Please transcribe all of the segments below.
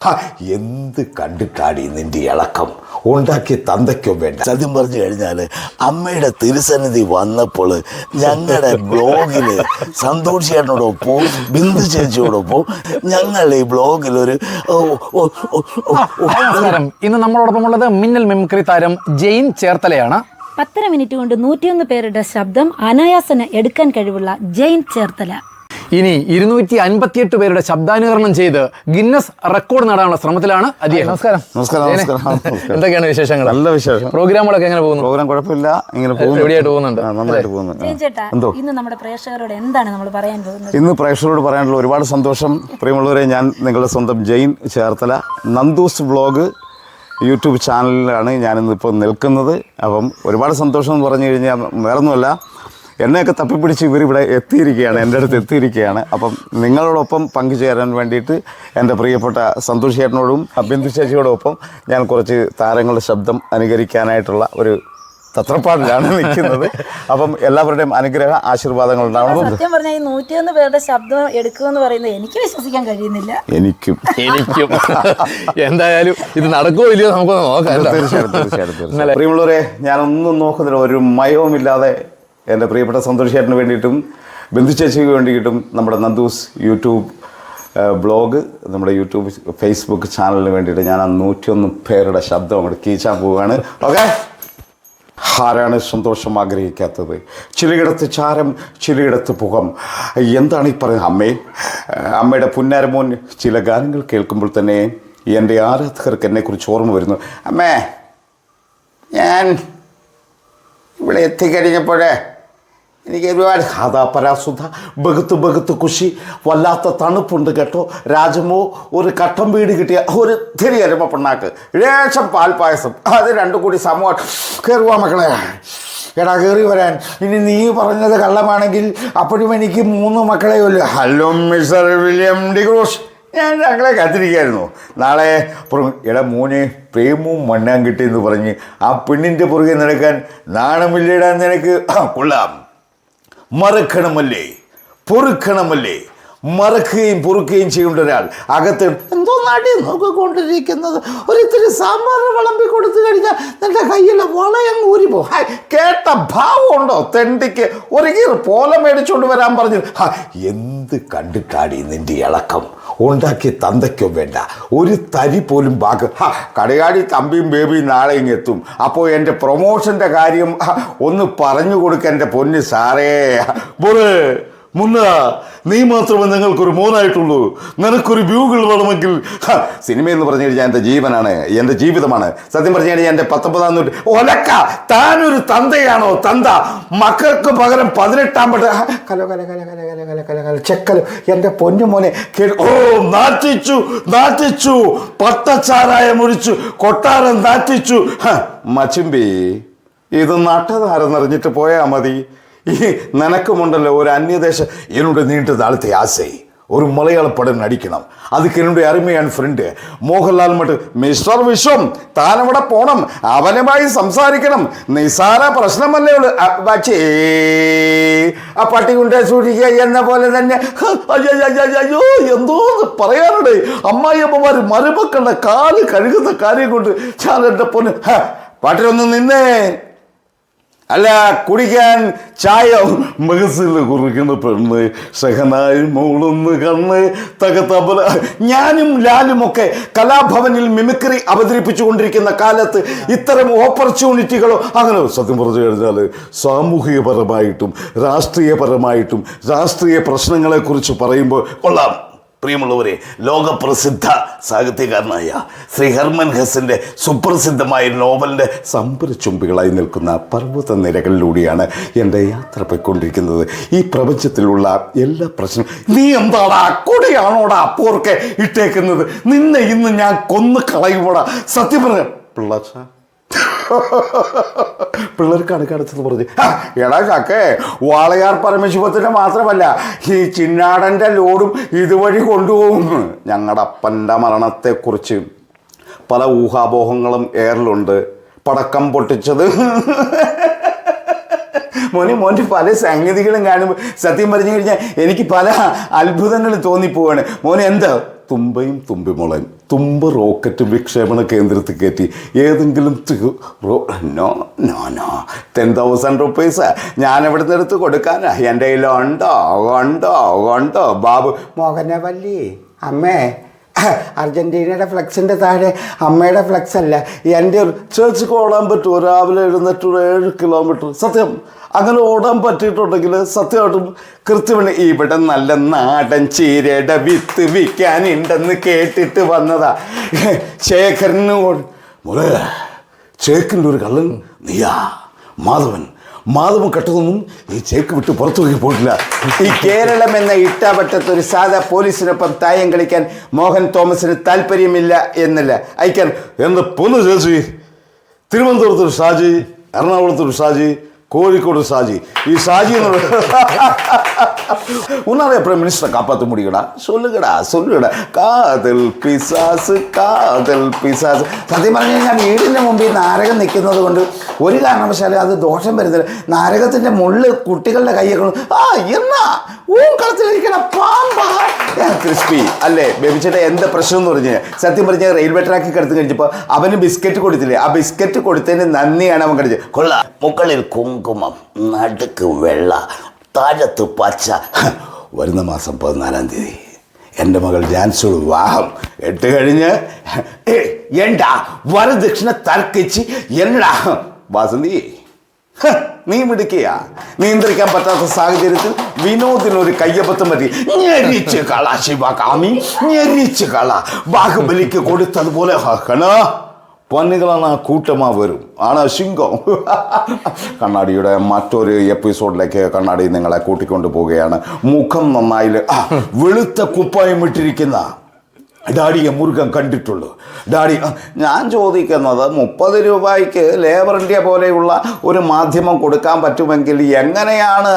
ഹ, എന്ത് കണ്ടിട്ടാടി നിന്റെ ഇളക്കം? ഉണ്ടാക്കിയ തന്തയ്ക്കും വേണ്ട. സത്യം പറഞ്ഞു കഴിഞ്ഞാൽ അമ്മയുടെ തിരുസന്നിധി വന്നപ്പോൾ ഞങ്ങളുടെ ബ്ലോഗിൽ സന്തോഷ് ചേട്ടനോടൊപ്പം ബിന്ദു ചേച്ചിയോടൊപ്പം ഞങ്ങൾ ഈ ബ്ലോഗിൽ ഒരു ഓ, ഓ, ഓ, ഓ, ഓ, നമസ്കാരം. ഇന്ന് നമ്മളോടൊപ്പം ഉള്ളത് മിന്നൽ മിമിക്രി താരം ജെയിൻ ചേർത്തലയാണ്. പത്തര മിനിറ്റ് കൊണ്ട് നൂറ്റിയൊന്ന് പേരുടെ ശബ്ദം അനായാസന എടുക്കാൻ കഴിവുള്ള ജെയിൻ ചേർത്തല. ഇനി ഇരുന്നൂറ്റി അൻപത്തിയെട്ട് പേരുടെ ശബ്ദാനുകരണം ചെയ്ത് ഗിന്നസ് റെക്കോർഡ് നേടാനുള്ള ശ്രമത്തിലാണ് അദ്ദേഹം. നമസ്കാരം. നമസ്കാരം. എന്തൊക്കെയാണ് വിശേഷങ്ങൾ? നല്ല വിശേഷം. പ്രോഗ്രാമുകളൊക്കെ എങ്ങനെ പോകുന്നു? പ്രോഗ്രാം കുഴപ്പമില്ല. ഇങ്ങനെ എവിടെയായിട്ട് പോകുന്നുണ്ട്? നന്നായിട്ട് പോകുന്നുണ്ട് ചേട്ടാ എന്തോ? ഇന്ന് നമ്മുടെ പ്രേക്ഷകരോട് എന്താണ് നമ്മൾ പറയാൻ പോകുന്നത്? ഇന്ന് പ്രേക്ഷകരോട് പറയാനുള്ള ഒരുപാട് സന്തോഷം. പ്രിയമുള്ളവരെ ഞാൻ നിങ്ങളുടെ സ്വന്തം ജെയിൻ ചേർത്തല. നന്ദൂസ് വ്ളോഗ് യൂട്യൂബ് ചാനലിലാണ് ഞാനിന്ന് ഇപ്പോൾ നിൽക്കുന്നത്. അപ്പം ഒരുപാട് സന്തോഷം എന്ന് പറഞ്ഞു കഴിഞ്ഞാൽ വേറൊന്നുമല്ല. എന്നെയൊക്കെ തപ്പിപ്പിടിച്ച് ഇവിടെ എത്തിയിരിക്കുകയാണ് എന്റെ അടുത്ത് എത്തിയിരിക്കുകയാണ്. അപ്പം നിങ്ങളോടൊപ്പം പങ്കുചേരാൻ വേണ്ടിയിട്ട് എന്റെ പ്രിയപ്പെട്ട സന്തോഷ് ചേട്ടനോടും ബിന്ദു ചേച്ചിയോടൊപ്പം ഞാൻ കുറച്ച് താരങ്ങളുടെ ശബ്ദം അനുകരിക്കാനായിട്ടുള്ള ഒരു തത്രപ്പാടിലാണ് നിൽക്കുന്നത്. അപ്പം എല്ലാവരുടെയും അനുഗ്രഹ ആശീർവാദങ്ങൾ ഉണ്ടാവണം. സത്യം പറഞ്ഞാൽ ഈ നൂറ്റിയൊന്ന് പേരുടെ ശബ്ദം എടുക്കുമെന്ന് പറയുന്നത് എനിക്ക് വിശ്വസിക്കാൻ കഴിയുന്നില്ല. എനിക്കും. എനിക്കും. എന്തായാലും ഇത് നടക്കുമോ ഇല്ലയോ നമുക്കൊന്ന് നോക്കാം തീർച്ചയായിട്ടും തീർച്ചയായിട്ടും പ്രിയമുള്ളവരെ ഞാനൊന്നും നോക്കുന്നില്ല. ഒരു മയവുമില്ലാതെ എന്റെ പ്രിയപ്പെട്ട സന്തോഷ് ചേട്ടന് വേണ്ടിയിട്ടും ബന്ധു ചേച്ചിക്ക് വേണ്ടിയിട്ടും നമ്മുടെ നന്ദൂസ് യൂട്യൂബ് ബ്ലോഗ് നമ്മുടെ യൂട്യൂബ് ഫേസ്ബുക്ക് ചാനലിന് വേണ്ടിയിട്ട് ഞാൻ ആ നൂറ്റിയൊന്ന് പേരുടെ ശബ്ദം അങ്ങോട്ട് കീച്ചാൻ പോവുകയാണ്. ഓക്കെ? ആരാണ് സന്തോഷം ആഗ്രഹിക്കാത്തത്? ചിലയിടത്ത് ചാരം ചിലയിടത്ത് പുകം. എന്താണ് ഈ പറയുന്നത് അമ്മേ? അമ്മയുടെ പുന്നാരമോൻ ചില ഗാനങ്ങൾ കേൾക്കുമ്പോൾ തന്നെ എന്റെ ആരാധകർക്ക് എന്നെക്കുറിച്ച് ഓർമ്മ വരുന്നു. അമ്മേ ഞാൻ ഇവിടെ എത്തിക്കഴിഞ്ഞപ്പോഴേ എനിക്ക് ഒരുപാട് ഹാതാ പരാസുധ ബഹുത്ത് ബഹുത്ത് കുഷി വല്ലാത്ത തണുപ്പുണ്ട് കേട്ടോ. രാജമോ ഒരു കട്ടം വീട് കിട്ടിയ ഒരു തിരി അരുമ പിണ്ണാക്ക്. രേഷം പാൽപ്പായസം അത് രണ്ടും കൂടി സമൂഹം. കയറുവാ മക്കളെ. എടാ കയറി വരാൻ. ഇനി നീ പറഞ്ഞത് കള്ളമാണെങ്കിൽ അപ്പോഴും എനിക്ക് മൂന്ന് മക്കളെ ഉള്ളൂ. ഹലോ മിസ്റ്റർ വില്യം ഡിഗ്രോസ് ഞാൻ ഞങ്ങളെ കാത്തിരിക്കുകയായിരുന്നു. നാളെ എടാ മോനെ പ്രേമവും മണ്ണാൻ കിട്ടിയെന്ന് പറഞ്ഞ് ആ പെണ്ണിന്റെ പുറകെ നടക്കാൻ നാണമില്ലേടാ നിനക്ക്? കൊള്ളാം. മറക്കണമല്ലേ പൊറുക്കണമല്ലേ മറക്കുകയും പൊറുക്കുകയും ചെയ്യേണ്ട ഒരാൾ. അകത്ത് എന്തോ നടി നോക്കിക്കൊണ്ടിരിക്കുന്നത്. ഒരിത്തിരി സാമ്പാർ വിളമ്പി കൊടുത്തു കഴിഞ്ഞാൽ നിന്റെ കയ്യിലെ വളയം ഊരിപ്പോ ഹായ്, കേട്ട ഭാവമുണ്ടോ തെണ്ടിക്ക്? ഒരു കീർ പോല മേടിച്ചുകൊണ്ട് വരാൻ പറഞ്ഞു. ഹാ, എന്ത് കണ്ടിട്ടാടി നിന്റെ ഇളക്കം? ഉണ്ടാക്കിയ തന്തയ്ക്കും വേണ്ട. ഒരു തരി പോലും ബാക്ക്. ഹാ, കടയാടി തമ്പിയും ബേബിയും നാളെ ഇങ്ങ് എത്തും. അപ്പോൾ എന്റെ പ്രൊമോഷന്റെ കാര്യം ഒന്ന് പറഞ്ഞു കൊടുക്കാൻ എന്റെ പൊന്ന് സാറേ. ബോൾ. മുന്ന നീ മാത്രമേ ഞങ്ങൾക്കൊരു മോനായിട്ടുള്ളൂ. നിനക്കൊരു വ്യൂകൾ വേണമെങ്കിൽ. സിനിമ എന്ന് പറഞ്ഞു കഴിഞ്ഞാൽ എന്റെ ജീവനാണ് എന്റെ ജീവിതമാണ്. സത്യം പറഞ്ഞു കഴിഞ്ഞാൽ എന്റെ പത്തൊമ്പതാം നൂറ്റി ഒലക്ക താനൊരു തന്തയാണോ? തന്ത. മക്കൾക്ക് പകരം പതിനെട്ടാം പട്ട കലോ കല കല കല കല കല കല കല ചെക്കലോ. എന്റെ പൊന്നു മോനെ ഓ നാറ്റിച്ചു നാറ്റിച്ചു. പട്ടച്ചാരായം മുറിച്ചു കൊട്ടാരം നാറ്റിച്ചു. മച്ചിമ്പി ഇത് നട്ടതാരെന്നറിഞ്ഞിട്ട് പോയാൽ മതി. ഈ നിനക്കുമുണ്ടല്ലോ ഒരു അന്യദേശ എന്നോട് നീണ്ട നാളത്തെ ആശയി ഒരു മലയാള പടം നടിക്കണം. അതുക്ക് എന്നോട് അരുമയാണ് ഫ്രണ്ട് മോഹൻലാൽ മട്ട് മിസ്റ്റർ വിശ്വം താനവിടെ പോണം. അവനുമായി സംസാരിക്കണം. നിസാര പ്രശ്നമല്ലേ ആ പട്ടി ആ സൂക്ഷിക്കുക എന്ന പോലെ തന്നെ. അയ്യോ എന്തോ പറയാനുണ്ട്. അമ്മായിയമ്മമാർ മരുമക്കളുടെ കാൽ കഴുകുന്ന കാര്യം കൊണ്ട് ഞാൻ എന്റെ പൊന്ന് പാട്ടിലൊന്ന് നിന്നേ. അല്ല കുടിക്കാൻ ചായ മകസിൽ കുറിക്കുന്ന പെണ്ണ് ഷഹനായി മൂളുന്ന് കണ്ണ് തകത്തബല ഞാനും ലാലും ഒക്കെ കലാഭവനിൽ മിമിക്രി അവതരിപ്പിച്ചു കൊണ്ടിരിക്കുന്ന കാലത്ത് ഇത്തരം ഓപ്പർച്യൂണിറ്റികളോ അങ്ങനെ സത്യം പറഞ്ഞു കഴിഞ്ഞാൽ സാമൂഹികപരമായിട്ടും രാഷ്ട്രീയപരമായിട്ടും രാഷ്ട്രീയ പ്രശ്നങ്ങളെക്കുറിച്ച് പറയുമ്പോൾ കൊള്ളാം. പ്രിയമുള്ളവരെ ലോകപ്രസിദ്ധ സാഹിത്യകാരനായ ശ്രീ ഹെർമൻ ഹെസിന്റെ സുപ്രസിദ്ധമായ നോവലിന്റെ സംഭരചുംബികളായി നിൽക്കുന്ന പർവത നിരകളിലൂടെയാണ് എന്റെ യാത്ര പോയിക്കൊണ്ടിരിക്കുന്നത്. ഈ പ്രപഞ്ചത്തിലുള്ള എല്ലാ പ്രശ്നം നീ എന്താടാ? കൂടെയാണോടാ പോർക്കെ ഇട്ടേക്കുന്നത്? നിന്നെ ഇന്ന് ഞാൻ കൊന്നു കളയുമോടാ സത്യം പറഞ്ഞ പിള്ളാച്ച പിള്ളേർക്ക് കണക്കടച്ചെന്ന് പറഞ്ഞു. "ആ, എടാ കാക്കേ വാളയാർ പരമശിവത്തിന്റെ മാത്രമല്ല ഈ ചിന്നാടന്റെ ലോഡും ഇതുവഴി കൊണ്ടുപോകും. ഞങ്ങളുടെ അപ്പന്റെ മരണത്തെക്കുറിച്ച് പല ഊഹാപോഹങ്ങളും ഏറിലുണ്ട്. പടക്കം പൊട്ടിച്ചത്. മോനെ മോന്റെ പല സംഗതികളും കാണുമ്പോൾ സത്യം പറഞ്ഞു കഴിഞ്ഞാൽ എനിക്ക് പല അത്ഭുതങ്ങൾ തോന്നിപ്പോവാണ്. മോനെ എന്താ? തുമ്പയും തുമ്പിമുളയും തുമ്പ് റോക്കറ്റ് വിക്ഷേപണ കേന്ദ്രത്തിൽ കയറ്റി. ഏതെങ്കിലും no no no. Ten thousand rupees. ഞാൻ ഇവിടെ നിന്ന് എടുത്ത് കൊടുക്കാനാ. എന്റെ കയ്യിൽ ഉണ്ടോ? ഉണ്ടോ? ഉണ്ടോ ബാബു മോഹനവല്ലി അമ്മേ അർജന്റീനയുടെ ഫ്ലക്സിന്റെ താഴെ അമ്മയുടെ ഫ്ലക്സ് അല്ല എന്റെ ഒരു കോളാൻ ഓടാൻ പറ്റുമോ? രാവിലെ എഴുന്നേറ്റ് ഒരു ഏഴ് കിലോമീറ്റർ. സത്യം. അങ്ങനെ ഓടാൻ പറ്റിയിട്ടുണ്ടെങ്കിൽ സത്യമായിട്ടും കൃത്യമാണ് ഇവിടെ നല്ല നാടൻ ചീരയുടെ വിത്ത് വിൽക്കാനുണ്ടെന്ന് കേട്ടിട്ട് വന്നതാ. ശേഖരനും മോളെ ചേക്കിന്റെ ഒരു കള്ളൻ നീയാ. മാധവൻ മാധവൻ കെട്ടതൊന്നും ഈ ചേക്ക് വിട്ട് പുറത്തു പോയി പോയിട്ടില്ല. ഈ കേരളം എന്ന ഇട്ടാവട്ടത്ത് ഒരു സാധാ പോലീസിനൊപ്പം തായം കളിക്കാൻ മോഹൻ തോമസിന് താല്പര്യമില്ല എന്നല്ല. അയക്കാൻ എന്ത് പൊന്നു ചേച്ചി? തിരുവനന്തപുരത്തൊരു ഷാജി എറണാകുളത്തൊരു ഷാജി கோழிக்கோடு ஷாஜி ഈ ஷாஜி உன்னால எப்படி மினிஸ்டரை காப்பாற்ற முடியுங்கடா சொல்லுங்கடா சொல்லுங்கடா காதல் பிசாசு காதல் பிசாசு സത്യം പറഞ്ഞു കഴിഞ്ഞാൽ വീടിൻ്റെ മുമ്പിൽ നാരകം നിൽക്കുന്നത് കൊണ്ട് ഒരു കാരണവശാലും അത് ദോഷം വരുന്നില്ല നാരകത്തിൻ്റെ മുള്ള് കുട്ടികളുടെ കയ്യൊക്കെ കൊണ്ട്, ആ എന്നാ ഊക്കളത്തിലിരിക്കണ പാമ്പാ ക്രിസ്പി അല്ലേ ബേബിച്ചേട്ട എന്ത് പ്രശ്നം എന്ന് പറഞ്ഞു സത്യം പറഞ്ഞ റെയിൽവേ ട്രാക്കിൽ കിടത്ത് കഴിഞ്ഞപ്പോൾ അവന് ബിസ്ക്കറ്റ് കൊടുത്തില്ലേ ആ ബിസ്ക്കറ്റ് കൊടുത്തതിന് നന്ദിയാണ് അവൻ കഴിച്ചത് കൊള്ള മുകളിൽ കുങ്കുമം നടുക്ക് വെള്ള താഴത്ത് പച്ച. വരുന്ന മാസം പതിനാലാം തീയതി. എന്റെ മകൾ ജാൻസോട് വിവാഹം എട്ട് കഴിഞ്ഞ് എന്താ വരദക്ഷിണ തർക്കിച്ച് എന്നടാ. വാസന്തി നീ മിടുക്കിയ. നിയന്ത്രിക്കാൻ പറ്റാത്ത സാഹചര്യത്തിൽ വിനോദിനൊരു കയ്യപ്പത്തം പറ്റി. ഞെരിച്ച് കള ശിവകാമി ഞെരിച്ച് കള. ബാഹുബലിക്ക് കൊടുത്തതുപോലെ ഹക്കണ പന്നികളാണ് ആ കൂട്ടമാ വരും ആണ് സിംഗം കണ്ണാടിയുടെ മറ്റൊരു എപ്പിസോഡിലേക്ക് കണ്ണാടി നിങ്ങളെ കൂട്ടിക്കൊണ്ട് പോവുകയാണ് മുഖം നന്നായി ആ, വെളുത്ത കുപ്പായം ഇട്ടിരിക്കുന്ന ഡാഡിയെ മുരുകൻ കണ്ടിട്ടുള്ളൂ. ഡാഡി ഞാൻ ചോദിക്കുന്നത് മുപ്പത് രൂപയ്ക്ക് ലേബർ ഇന്ത്യ പോലെയുള്ള ഒരു മാധ്യമം കൊടുക്കാൻ പറ്റുമെങ്കിൽ എങ്ങനെയാണ്?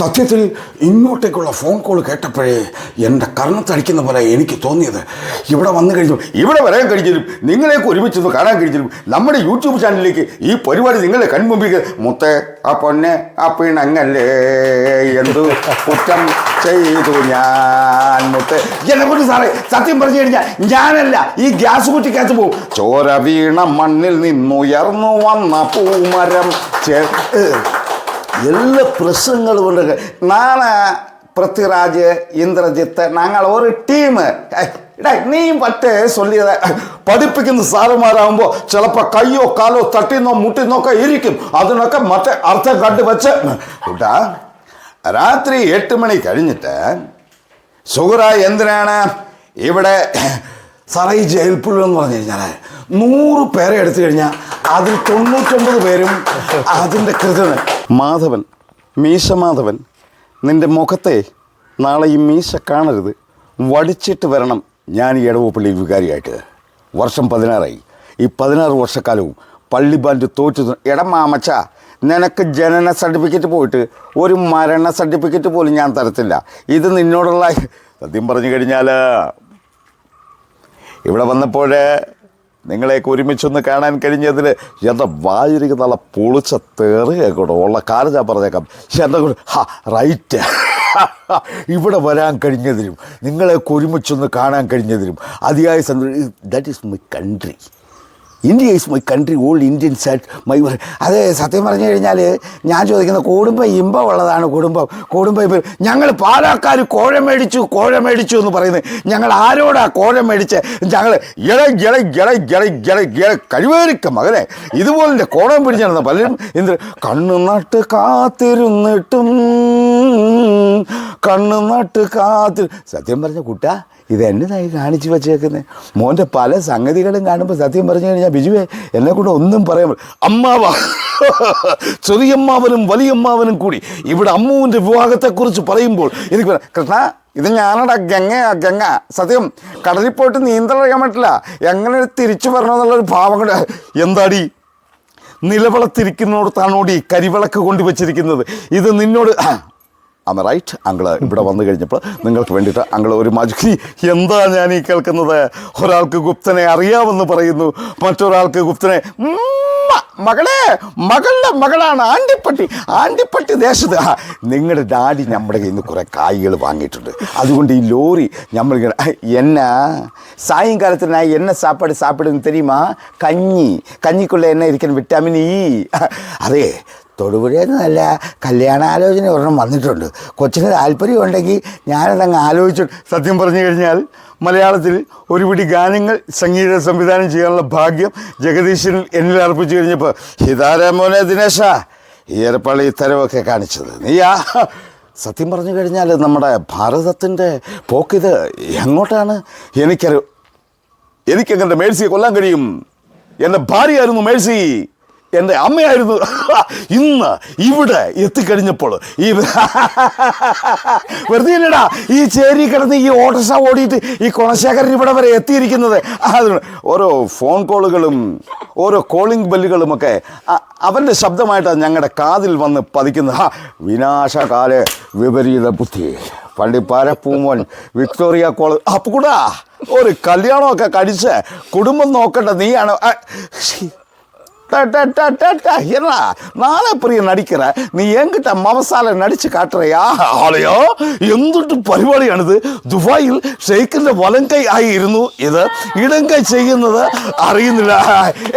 സത്യത്തിൽ ഇങ്ങോട്ടേക്കുള്ള ഫോൺ കോൾ കേട്ടപ്പോഴേ എന്റെ കർണത്തടിക്കുന്ന പോലെ എനിക്ക് തോന്നിയത്. ഇവിടെ വന്നു കഴിഞ്ഞു ഇവിടെ വരാൻ കഴിഞ്ഞാലും നിങ്ങളെയൊക്കെ ഒരുമിച്ചൊന്ന് കാണാൻ കഴിഞ്ഞാലും നമ്മുടെ യൂട്യൂബ് ചാനലിലേക്ക് ഈ പരിപാടി നിങ്ങളെ കൺമുമ്പിൽ മുത്തേ ആ പൊന്നെ ആ പിണങ്ങല്ലേ എന്തു കുറ്റം ചെയ്തു ഞാൻ മുത്തേ. എന്നെ കൊണ്ട് സാറേ സത്യം പറഞ്ഞു കഴിഞ്ഞാൽ ഞാനല്ല ഈ ഗ്യാസ് കുറ്റിക്കകത്ത് പോകും ചോര വീണ മണ്ണിൽ നിന്നുയർന്നു വന്ന പൂമരം. എല്ലാ പ്രശ്നങ്ങളും ഉണ്ട് നാളെ പൃഥ്വിരാജ് ഇന്ദ്രജിത്ത് ഞങ്ങൾ ഒരു ടീം. നീയും പറ്റേ ചൊല്ലിയത്. പഠിപ്പിക്കുന്ന സാറുമാരാകുമ്പോൾ ചിലപ്പോൾ കയ്യോ കാലോ തട്ടിന്നോ മുട്ടിന്നോ ഒക്കെ ഇരിക്കും. അതിനൊക്കെ മറ്റേ അർത്ഥം കണ്ടുവച്ച്. കൂട്ടാ രാത്രി എട്ട് മണി കഴിഞ്ഞിട്ട് സുഹറ എന്തിനാണ് ഇവിടെ സാറേ ഈ എന്ന് പറഞ്ഞു കഴിഞ്ഞാൽ നൂറ് പേരെ എടുത്തു കഴിഞ്ഞാൽ അതിൽ തൊണ്ണൂറ്റൊമ്പത് പേരും അതിന്റെ കൃതന് മാധവൻ മീശ മാധവൻ നിന്റെ മുഖത്തെ നാളെ ഈ മീശ കാണരുത്. വടിച്ചിട്ട് വരണം. ഞാൻ ഈ ഇടവപ്പള്ളി വികാരിയായിട്ട്. വർഷം പതിനാറായി. ഈ പതിനാറ് വർഷക്കാലവും പള്ളി ബാൻഡ് തോറ്റു എടാ മാമച്ച നിനക്ക് ജനന സർട്ടിഫിക്കറ്റ് പോയിട്ട് ഒരു മരണ സർട്ടിഫിക്കറ്റ് പോലും ഞാൻ തരത്തില്ല. ഇത് നിന്നോടുള്ള സത്യം പറഞ്ഞു കഴിഞ്ഞാൽ ഇവിടെ വന്നപ്പോൾ നിങ്ങളെയൊക്കെ ഒരുമിച്ചൊന്ന് കാണാൻ കഴിഞ്ഞതിൽ എന്റെ വായിരിക്ക് നല്ല പൊളിച്ച തെറി കൂടെ ഉള്ള കാര്യം ഞാൻ പറഞ്ഞേക്കാം. എന്താ കൂടെ ഹാ റൈറ്റ്. ഇവിടെ വരാൻ കഴിഞ്ഞതിലും നിങ്ങളെയൊക്കെ ഒരുമിച്ചൊന്ന് കാണാൻ കഴിഞ്ഞതിലും അതിയായ സന്തോഷം. That is my country India is my country all Indians set my അത് സത്യം പറഞ്ഞു കഴിഞ്ഞാൽ ഞാൻ ചോദിക്കുന്ന കുടുംബം ഇമ്പമുള്ളതാണ് കുടുംബം. കുടുംബം ഇപ്പം ഞങ്ങൾ പാലക്കാർ കോഴ മേടിച്ചു കോഴ മേടിച്ചു എന്ന് പറയുന്നത്. ഞങ്ങൾ ആരോടാ കോഴ മേടിച്ച്? ഞങ്ങൾ ഇള ഇള ഇള ഇള ഇള ഇള കഴിവേരിക്ക മകനെ. ഇതുപോലെ കോടം പിടിച്ചു നടന്ന പലരും എന്ത് കണ്ണു നട്ട് കാത്തിരുന്നിട്ടും കണ്ണു നട്ട് കാത്തിരു സത്യം പറഞ്ഞ കുട്ട ഇത് എന്നതായി കാണിച്ചു വച്ചേക്കുന്നത് മോന്റെ പല സംഗതികളും കാണുമ്പോൾ സത്യം പറഞ്ഞു കഴിഞ്ഞാൽ ബിജുവെ എന്നെ കൊണ്ട് ഒന്നും പറയാൻ അമ്മാവ. ചെറിയമ്മാവനും വലിയമ്മാവനും കൂടി ഇവിടെ അമ്മുവിന്റെ വിവാഹത്തെക്കുറിച്ച് പറയുമ്പോൾ എനിക്ക് കൃഷ്ണ ഇത് ഞാനടാ ഗംഗ ഗംഗ. സത്യം കടലിൽ പോയിട്ട് നീന്തൽ അറിയാൻ പറ്റില്ല. എങ്ങനെ തിരിച്ചു വരണമെന്നുള്ളൊരു ഭാവം കൂടെ എന്താടി? നിലവിളത്തിരിക്കുന്നിടത്താണോടി കരിവിളക്ക് കൊണ്ടുവച്ചിരിക്കുന്നത്? ഇത് നിന്നോട് അമ്മ റൈറ്റ് അങ്കിൾ ഇവിടെ വന്നു കഴിഞ്ഞപ്പോൾ നിങ്ങൾക്ക് വേണ്ടിയിട്ട് അങ്കിൾ ഒരു മാജിക് എന്താ ഞാൻ ഈ കേൾക്കുന്നത്? ഒരാൾക്ക് ഗുപ്തനെ അറിയാമെന്ന് പറയുന്നു. മറ്റൊരാൾക്ക് ഗുപ്തനെ മകളെ മകളുടെ മകളാണ്. ആണ്ടിപ്പട്ടി ആണ്ടിപ്പട്ടി ദേശത്ത്. നിങ്ങളുടെ ഡാഡി നമ്മുടെ കയ്യിൽ നിന്ന് കുറേ കായ്കൾ വാങ്ങിയിട്ടുണ്ട്. അതുകൊണ്ട് ഈ ലോറി നമ്മൾ എന്നാ? സായങ്കാലത്തിനായി എണ്ണ സാപ്പാട് சாப்பிடுன்னு தெரியுமா കഞ്ഞി കഞ്ഞിക്കുള്ള എന്നെ ഇരിക്കുന്ന വിറ്റാമിൻ ഇ. അതെ തൊടുപുഴയിൽ നല്ല കല്യാണാലോചന ഒരെണ്ണം വന്നിട്ടുണ്ട്. കൊച്ചിന് താല്പര്യം ഉണ്ടെങ്കിൽ ഞാനതങ്ങ് ആലോചിച്ചു സത്യം പറഞ്ഞു കഴിഞ്ഞാൽ മലയാളത്തിൽ ഒരുപിടി ഗാനങ്ങൾ സംഗീത സംവിധാനം ചെയ്യാനുള്ള ഭാഗ്യം ജഗദീശൻ എന്നിൽ അർപ്പിച്ചു കഴിഞ്ഞപ്പോൾ ഹിതാര മോനെ ദിനേശ? ഈയർപ്പള്ളി തരവൊക്കെ കാണിച്ചത്. നീയാ സത്യം പറഞ്ഞു കഴിഞ്ഞാൽ നമ്മുടെ ഭാരതത്തിന്റെ പോക്കിത് എങ്ങോട്ടാണ്? എനിക്കറി എനിക്കെങ്ങനെ മേഴ്സിയെ കൊല്ലാൻ കഴിയും? എന്റെ ഭാര്യയായിരുന്നു മേഴ്സി. എന്റെ അമ്മയായിരുന്നു. ഇന്ന് ഇവിടെ എത്തിക്കഴിഞ്ഞപ്പോൾ ഈ വെറുതെ ഇല്ലടാ ഈ ചേരി കിടന്ന് ഈ ഓട്ടോസ ഓടിയിട്ട് ഈ കുണശേഖരൻ ഇവിടെ വരെ എത്തിയിരിക്കുന്നത്. അത് ഓരോ ഫോൺ കോളുകളും ഓരോ കോളിംഗ് ബെല്ലുകളുമൊക്കെ അവന്റെ ശബ്ദമായിട്ടാണ് ഞങ്ങളുടെ കാതിൽ വന്ന് പതിക്കുന്നത്. ഹാ വിനാശകാല വിപരീത ബുദ്ധി. പണ്ടിപ്പാര പൂമോൻ വിക്ടോറിയ കോളേജ് അപ്പുകൂടാ ഒരു കല്യാണമൊക്കെ കഴിച്ച് കുടുംബം നോക്കണ്ട നീയാണ്. ആ, ശ്ശി. டா, டா, டா, டா, டா, என்னடா நானே பெரிய நடிக்கிறேன் நீ என்கிட்ட மவசால நடிச்சு കാട്ടുറയാ ആളെയോ എന്തൊട്ട് പരിപാടിയാണിത് ദുബായിൽ ഷെയ്ഖിന്റെ വലങ്കൈ ആയിരുന്നു ഇത് ഇടങ്കൈ ചെയ്യുന്നത് അറിയുന്നില്ല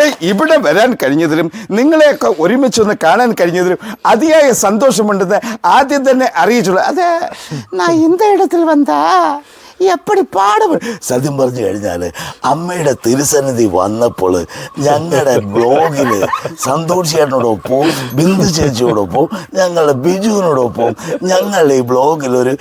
ഏയ് ഇവിടെ വരാൻ കഴിഞ്ഞതിലും നിങ്ങളെയൊക്കെ ഒരുമിച്ചൊന്ന് കാണാൻ കഴിഞ്ഞതിലും അതിയായ സന്തോഷമുണ്ടെന്ന് ആദ്യം തന്നെ അറിയിച്ചുള്ളൂ അതെ ഞാൻ ഇന്ത ഇടത്തിൽ വന്നാ എപ്പടി പാടും. സത്യം പറഞ്ഞു കഴിഞ്ഞാൽ അമ്മയുടെ തിരുസന്നിധി വന്നപ്പോൾ ഞങ്ങളുടെ ബ്ലോഗിൽ സന്തോഷ് ചേട്ടനോടൊപ്പം ബിന്ദു ചേച്ചിയോടൊപ്പം ഞങ്ങളുടെ ബിജുവിനോടൊപ്പം ഞങ്ങൾ ഈ ബ്ലോഗിൽ ഒരു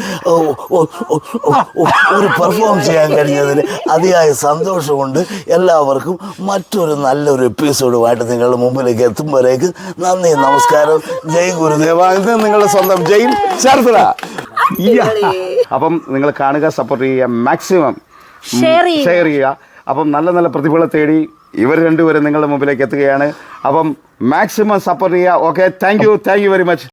ഒരു പെർഫോം ചെയ്യാൻ കഴിഞ്ഞതിൽ അതിയായ സന്തോഷമുണ്ട് എല്ലാവർക്കും മറ്റൊരു നല്ലൊരു എപ്പിസോഡുമായിട്ട് നിങ്ങളുടെ മുമ്പിലേക്ക് എത്തുമ്പോഴേക്ക് നന്ദി നമസ്കാരം. ജയ് ഗുരുദേവ. ഇത് നിങ്ങളുടെ സ്വന്തം ജയ് ചേർത്തല അപ്പം നിങ്ങൾ കാണുക സപ്പോർട്ട് ചെയ്യുക മാക്സിമം ഷെയർ ചെയ്യുക. അപ്പം നല്ല നല്ല പ്രതിഭകളെ തേടി ഇവർ രണ്ടുപേരും നിങ്ങളുടെ മുമ്പിലേക്ക് എത്തുകയാണ്. അപ്പം മാക്സിമം സപ്പോർട്ട് ചെയ്യുക. Okay thank you thank you very much